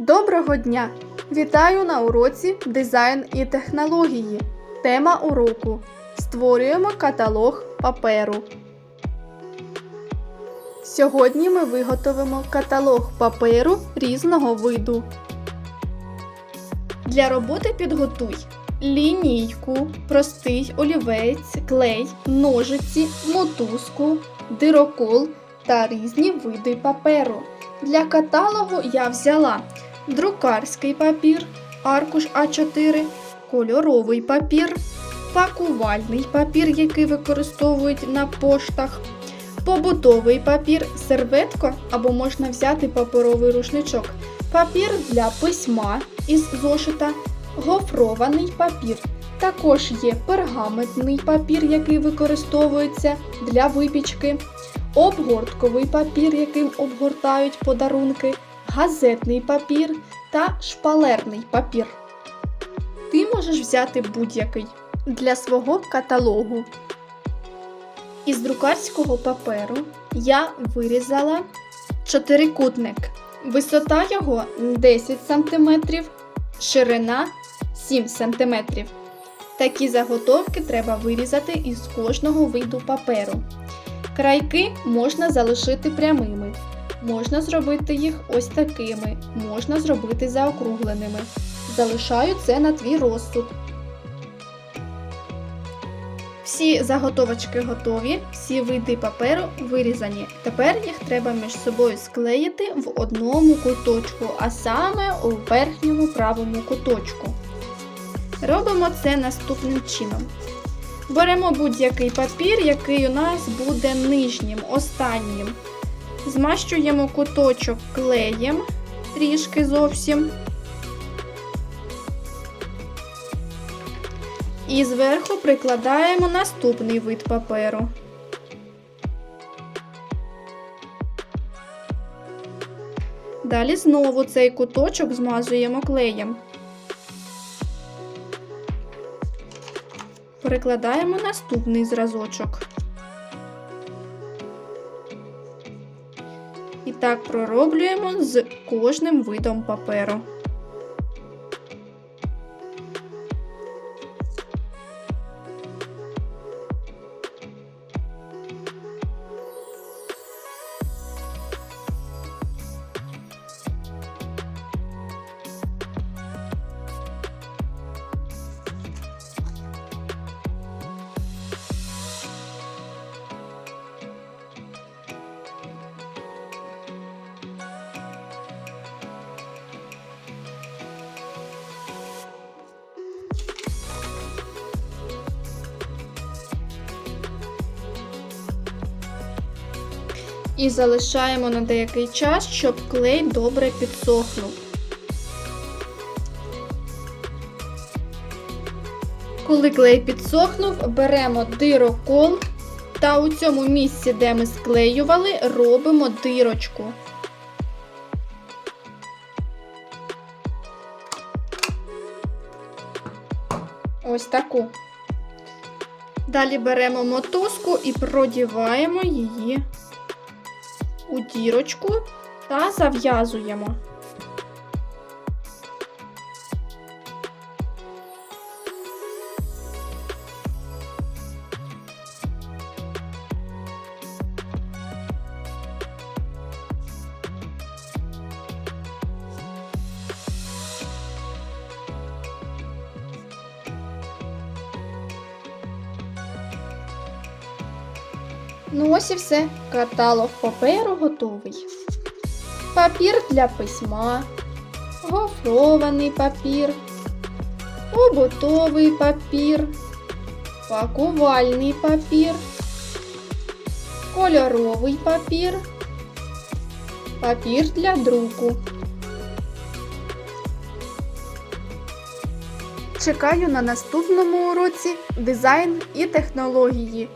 Доброго дня! Вітаю на уроці Дизайн і технології. Тема уроку. Створюємо каталог паперу. Сьогодні ми виготовимо каталог паперу різного виду. Для роботи підготуй лінійку, простий олівець, клей, ножиці, мотузку, дирокол та різні види паперу. Для каталогу я взяла друкарський папір, аркуш А4, кольоровий папір, пакувальний папір, який використовують на поштах, побутовий папір, серветка або можна взяти паперовий рушничок, папір для письма із зошита, гофрований папір. Також є пергаментний папір, який використовується для випічки, обгортковий папір, яким обгортають подарунки, газетний папір та шпалерний папір. Ти можеш взяти будь-який для свого каталогу. Із друкарського паперу я вирізала чотирикутник. Висота його 10 см, ширина 7 см. Такі заготовки треба вирізати із кожного виду паперу. Крайки можна залишити прямими. Можна зробити їх ось такими, можна зробити заокругленими. Залишаю це на твій розсуд. Всі заготовочки готові, всі види паперу вирізані. Тепер їх треба між собою склеїти в одному куточку, а саме у верхньому правому куточку. Робимо це наступним чином. Беремо будь-який папір, який у нас буде нижнім, останнім. Змащуємо куточок клеєм трішки зовсім. І зверху прикладаємо наступний вид паперу. Далі знову цей куточок змазуємо клеєм. Перекладаємо наступний зразочок. Так пророблюємо з кожним видом паперу. І залишаємо на деякий час, щоб клей добре підсохнув. Коли клей підсохнув, беремо дирокол та у цьому місці, де ми склеювали, робимо дирочку. Ось таку. Далі беремо мотузку і продіваємо її у дірочку та зав'язуємо. Ну ось і все. Каталог паперу готовий. Папір для письма, гофрований папір, побутовий папір, пакувальний папір, кольоровий папір, папір для друку. Чекаю на наступному уроці дизайн і технології.